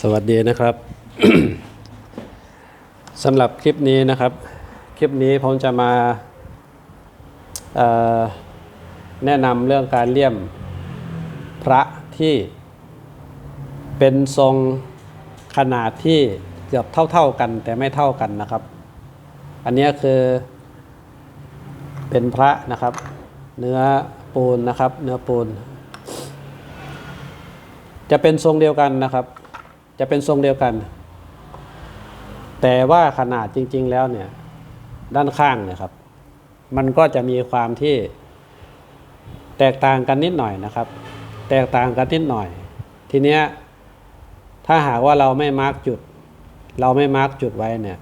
สวัสดีนะครับสำหรับคลิปนี้นะครับ คลิปนี้ผมจะมาแนะนำเรื่องการเลี่ยมพระที่เป็นทรงขนาดที่เกือบเท่า ๆกันแต่ไม่เท่ากันนะครับ อันนี้คือเป็นพระนะครับ เนื้อปูนนะครับ เนื้อปูน จะเป็นทรงเดียวกันนะครับ จะเป็นทรงเดียวกัน แต่ว่าขนาดจริง ๆ แล้วเนี่ยด้านข้างเนะครับ มันก็จะมีความที่แตกต่างกันนิดหน่อยนะครับ แตกต่างกันนิดหน่อย ทีเนี้ยถ้าหากว่าเราไม่มาร์กจุด เราไม่มาร์กจุดไว้เนี่ย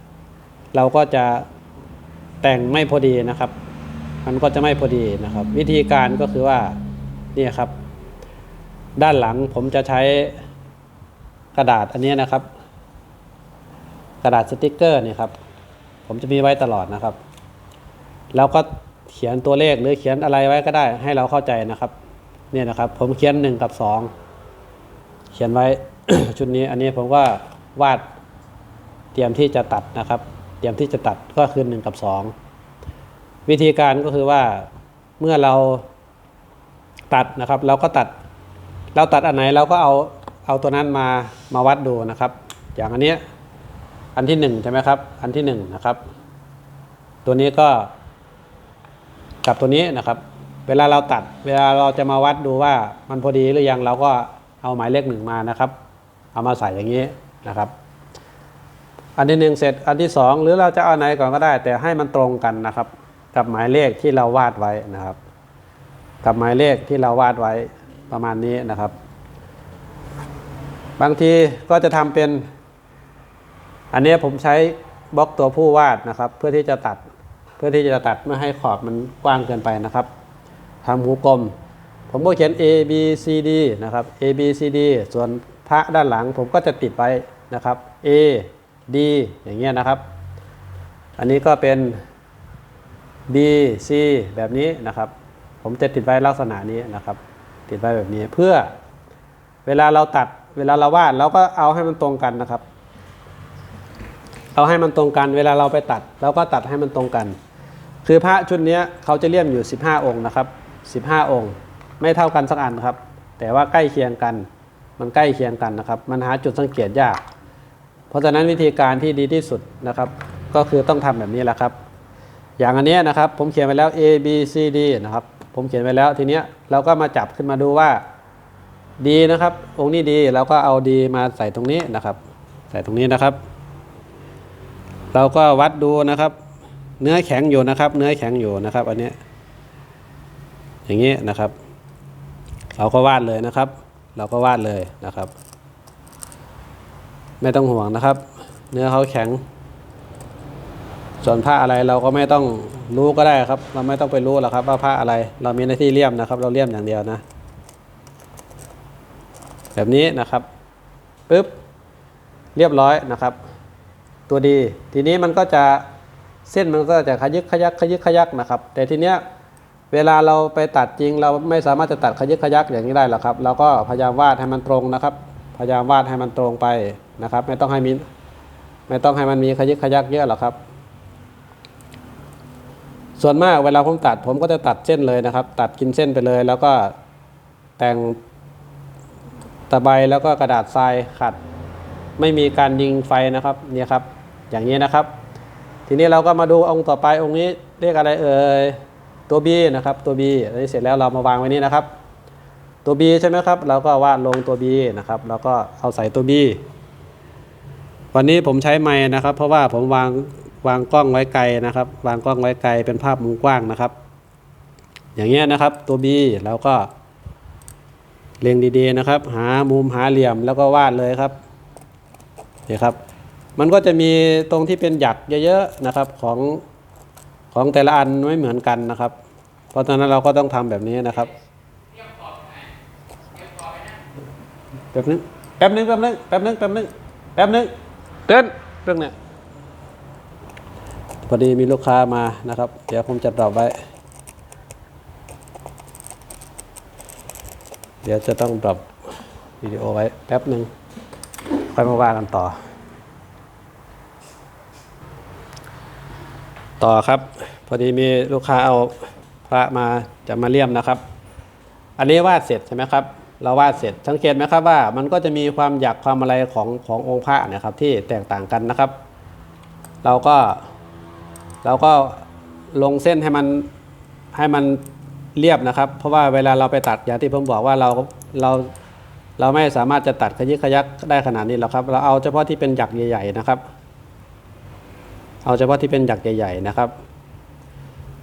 เราก็จะแต่งไม่พอดีนะครับ มันก็จะไม่พอดีนะครับ วิธีการก็คือว่านี่ครับ ด้านหลังผมจะใช้ กระดาษอันนี้นะครับ กระดาษสติกเกอร์นี่ครับผมจะมีไว้ตลอดนะครับ แล้วก็เขียนตัวเลขหรือเขียนอะไรไว้ก็ได้ ให้เราเข้าใจนะครับเนี่ยนะครับ ผมเขียนหนึ่งกับสองเขียนไว้ชุดนี้อันนี้ผมก็วาดเตรียมที่จะตัดนะครับ เตรียมที่จะตัดก็คือหนึ่งกับสองวิธีการก็คือว่าเมื่อเราตัดนะครับ เราก็ตัด เราตัดอันไหนเราก็เอา เอาตัวนั้นมามาวัดดูนะครับ อย่างอันเนี้ยอันที่หนึ่งใช่ไหมครับ อันที่หนึ่งนะครับ ตัวนี้ก็ กับตัวนี้นะครับ เวลาเราตัด เวลาเราจะมาวัดดูว่ามันพอดีหรือยังเราก็เอาหมายเลขหนึ่งมานะครับ เอามาใส่อย่างนี้นะครับ อันที่หนึ่งเสร็จอันที่สองหรือเราจะเอาไหนก่อนก็ได้ แต่ให้มันตรงกันนะครับ กับหมายเลขที่เราวาดไว้นะครับ กับหมายเลขที่เราวาดไว้ประมาณนี้นะครับ บางทีก็จะทำเป็น อันนี้ผมใช้บล็อกตัวผู้วาดนะครับ เพื่อที่จะตัดเพื่อที่จะตัดไม่ให้ขอบมันกว้างเกินไปนะครับทำหูกลม ผมก็เขียน A B C D นะครับ A B C D ส่วนพระด้านหลังผมก็จะติดไว้นะครับ A D อย่างเงี้ยนะครับ อันนี้ก็เป็น B C แบบนี้นะครับ ผมจะติดไว้ลักษณะนี้นะครับ ติดไว้แบบนี้เพื่อเวลาเราตัด เวลาเราวาดเราก็เอาให้มันตรงกันนะครับ เอาให้มันตรงกัน เวลาเราไปตัดเราก็ตัดให้มันตรงกัน คือพระชุดนี้เขาจะเลี่ยมอยู่ 15 องค์นะครับ 15 องค์ ไม่เท่ากันสักอันครับ แต่ว่าใกล้เคียงกัน มันใกล้เคียงกันนะครับ มันหาจุดสังเกตยาก เพราะฉะนั้นวิธีการที่ดีที่สุดนะครับ ก็คือต้องทำแบบนี้แหละครับ อย่างอันนี้นะครับผมเขียนไว้แล้ว A B C D นะครับ ผมเขียนไว้แล้วทีเนี้ยเราก็มาจับขึ้นมาดูว่า ดีนะครับ องค์นี้ดีเราก็เอาดีมาใส่ตรงนี้นะครับ ใส่ตรงนี้นะครับ เราก็วัดดูนะครับ เนื้อแข็งอยู่นะครับ เนื้อแข็งอยู่นะครับ อันนี้อย่างนี้นะครับ เราก็วาดเลยนะครับ เราก็วาดเลยนะครับ ไม่ต้องห่วงนะครับ เนื้อเขาแข็ง ส่วนผ้าอะไรเราก็ไม่ต้องรู้ก็ได้ครับ เราไม่ต้องไปรู้หรอกครับ ว่าผ้าอะไร เรามีหน้าที่เลี่ยมนะครับ เราเลี่ยมอย่างเดียวนะ แบบนี้นะครับปึ๊บเรียบร้อยนะครับ ตัวดีทีนี้มันก็จะเส้นมันก็จะขยึกขยักขยึกขยักนะครับ แต่ทีเนี้ยเวลาเราไปตัดจริง เราไม่สามารถจะตัดขยึกขยักอย่างนี้ได้หรอกครับ เราก็พยายามวาดให้มันตรงนะครับ พยายามวาดให้มันตรงไปนะครับ ไม่ต้องให้มีไม่ต้องให้มันมีขยึกขยักเยอะหรอกครับ ส่วนมากเวลาผมตัดผมก็จะตัดเส้นเลยนะครับ ตัดกินเส้นไปเลย แล้วก็แต่ง ตะไบแล้วก็กระดาษทรายขัด ไม่มีการยิงไฟนะครับเนี่ยครับ อย่างนี้นะครับ ทีนี้เราก็มาดูองค์ต่อไปองค์นี้เรียกอะไรเอ่ยตัว B นะครับตัว B อันนี้เสร็จแล้วเรามาวางไว้นี่นะครับ ตัว B ใช่ไหมครับ เราก็วาดลงตัว B นะครับแล้วก็เอาใส่ตัว B วันนี้ผมใช้ไม้นะครับ เพราะว่าผมวางวางกล้องไว้ไกลนะครับ วางกล้องไว้ไกลเป็นภาพมุมกว้างนะครับ อย่างเงี้ยนะครับตัว B เราก็ เรียงดีๆนะครับ หามุมหาเหลี่ยมแล้วก็วาดเลยครับนี่ครับ มันก็จะมีตรงที่เป็นหยักเยอะๆนะครับของของแต่ละอันไม่เหมือนกันนะครับ เพราะฉะนั้นเราก็ต้องทำแบบนี้นะครับแป๊บนึงแป๊บนึงแป๊บนึงแป๊บนึงแป๊บนึงแป๊บนึงเต้นเรื่องเนี้ยพอดีมีลูกค้ามานะครับ เดี๋ยวผมจะตอบไว้ เดี๋ยวจะต้องปรับวิดีโอไว้แป๊บหนึ่งค่อยมาว่ากันต่อ ต่อครับ พอดีมีลูกค้าเอาพระมาจะมาเลี่ยมนะครับ อันนี้วาดเสร็จใช่ไหมครับ เราวาดเสร็จสังเกตไหมครับว่า มันก็จะมีความหยักความอะไรของขององค์พระนะครับที่แตกต่างกันนะครับ เราก็เราก็ลงเส้นให้มันให้มัน เรียบนะครับ เพราะว่าเวลาเราไปตัดอย่างที่ผมบอกว่าเราเราเราไม่สามารถจะตัดขยิกขยักได้ขนาดนี้หรอกครับ เราเอาเฉพาะที่เป็นหยักใหญ่ๆนะครับ เอาเฉพาะที่เป็นหยักใหญ่ ๆนะครับ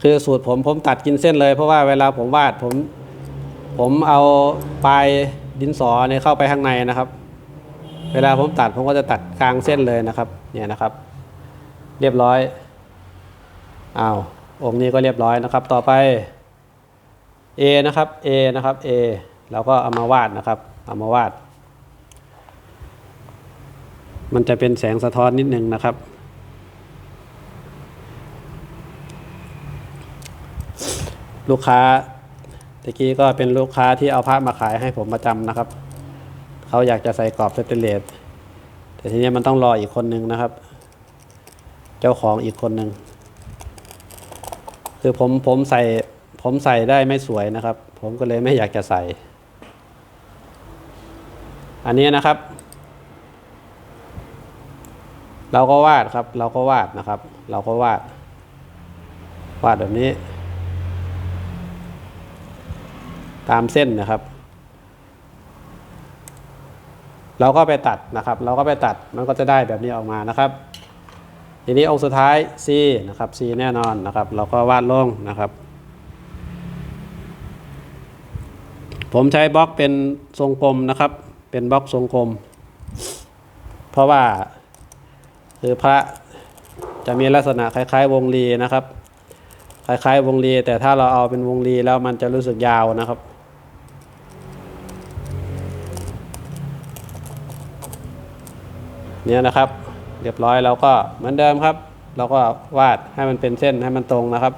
คือสูตรผมผมตัดกินเส้นเลย เพราะว่าเวลาผมวาดผมผมเอาปลายดินสอเนี่ยเข้าไปข้างในนะครับ เวลาผมตัดผมก็จะตัดกลางเส้นเลยนะครับ เนี่ยนะครับ เรียบร้อยอ้าวองค์นี้ก็เรียบร้อยนะครับ ต่อไป A นะครับ A นะครับ A เราก็เอามาวาดนะครับ เอามาวาด มันจะเป็นแสงสะท้อนนิดนึงนะครับ ลูกค้าตะกี้ก็เป็นลูกค้าที่เอาผ้ามาขายให้ผมประจำนะครับ เขาอยากจะใส่กรอบสเตนเลสแต่ทีนี้มันต้องรออีกคนนึงนะครับ เจ้าของอีกคนหนึ่งคือผมผมใส่ ผมใส่ได้ไม่สวยนะครับ ผมก็เลยไม่อยากจะใส่ อันนี้นะครับ เราก็วาดครับ เราก็วาดนะครับ เราก็วาด วาดแบบนี้ ตามเส้นนะครับ เราก็ไปตัดนะครับ เราก็ไปตัดมันก็จะได้แบบนี้ออกมานะครับทีนี้องค์สุดท้าย C นะครับ C แน่นอนนะครับ เราก็วาดลงนะครับ ผมใช้บล็อกเป็นทรงกลมนะครับ เป็นบล็อกทรงกลม เพราะว่าคือพระจะมีลักษณะคล้าย ๆ วงรีนะครับ คล้าย ๆ วงรีแต่ถ้าเราเอาเป็นวงรีแล้วมันจะรู้สึกยาวนะครับเนี่ยนะครับ เรียบร้อยเราก็เหมือนเดิมครับ เราก็วาดให้มันเป็นเส้นให้มันตรงนะครับ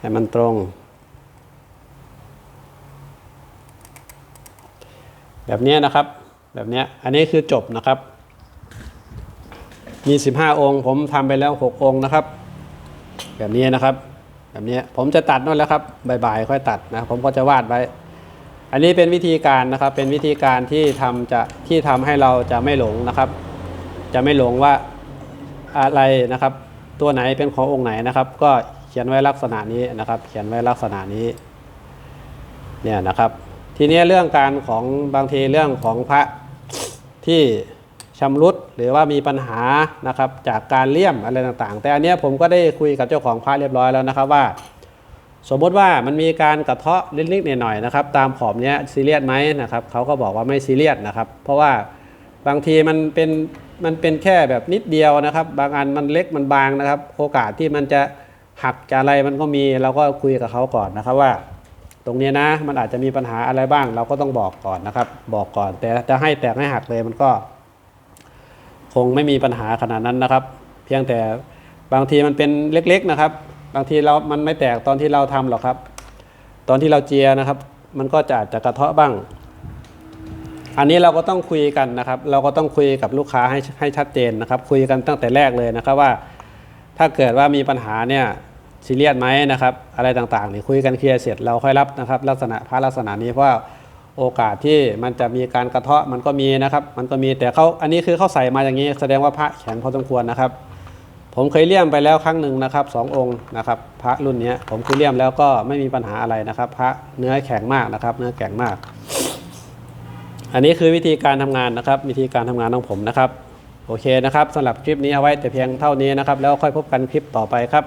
ให้มันตรง แบบนี้นะครับ แบบนี้อันนี้คือจบนะครับ มี 15 องค์ ผมทำไปแล้ว 6 องค์นะครับ แบบนี้นะครับ แบบนี้ผมจะตัดนู่นแล้วครับบ่ายๆค่อยตัดนะผมก็จะวาดไว้ อันนี้เป็นวิธีการนะครับ เป็นวิธีการที่ทำจะที่ทำให้เราจะไม่หลงนะครับ จะไม่หลงว่าอะไรนะครับ ตัวไหนเป็นขององค์ไหนนะครับ ก็ เขียนไว้ลักษณะนี้นะครับ เขียนไว้ลักษณะนี้เนี่ยนะครับ ทีนี้เรื่องการของบางทีเรื่องของพระที่ชำรุดหรือว่ามีปัญหานะครับจากการเลี่ยมอะไรต่างๆ แต่อันนี้ผมก็ได้คุยกับเจ้าของพระเรียบร้อยแล้วนะครับว่า สมมติว่ามันมีการกระเทาะเล็กๆหน่อยๆนะครับ ตามขอบเนี้ยซีเรียสไหมนะครับเขาก็บอกว่าไม่ซีเรียสนะครับ เพราะว่าบางทีมันเป็นมันเป็นแค่แบบนิดเดียวนะครับ บางอันมันเล็กมันบางนะครับ โอกาสที่มันจะ หักจะอะไรมันก็มีเราก็คุยกับเขาก่อนนะครับว่า ตรงนี้นะมันอาจจะมีปัญหาอะไรบ้าง เราก็ต้องบอกก่อนนะครับ บอกก่อน แต่จะให้แตกให้หักเลยมันก็ คงไม่มีปัญหาขนาดนั้นนะครับ เพียงแต่บางทีมันเป็นเล็ก ๆนะครับ บางทีเรา มันไม่แตกตอนที่เราทำหรอกครับ ตอนที่เราเจียนะครับ มันก็จะอาจจะกระเทาะบ้าง อันนี้เราก็ต้องคุยกันนะครับ เราก็ต้องคุยกับลูกค้าให้ให้ชัดเจนนะครับ คุยกันตั้งแต่แรกเลยนะครับว่า ถ้าเกิดว่ามีปัญหาเนี่ย ซีเรียสไหมนะครับ อะไรต่างๆนี่คุยกันเคลียร์เสร็จเราค่อยรับนะครับ ลักษณะพระลักษณะนี้เพราะโอกาสที่มันจะมีการกระเทาะมันก็มีนะครับ มันก็มีแต่เขาอันนี้คือเขาใส่มาอย่างนี้ แสดงว่าพระแข็งพอสมควรนะครับ ผมเคยเลี่ยมไปแล้วครั้งหนึ่งนะครับสององค์นะครับ พระรุ่นนี้ผมเคยเลี่ยมแล้วก็ไม่มีปัญหาอะไรนะครับ พระเนื้อแข็งมากนะครับ เนื้อแข็งมาก อันนี้คือวิธีการทำงานนะครับ วิธีการทำงานของผมนะครับ โอเคนะครับสำหรับคลิปนี้เอาไว้แต่เพียงเท่านี้นะครับ แล้วค่อยพบกันคลิปต่อไปครับ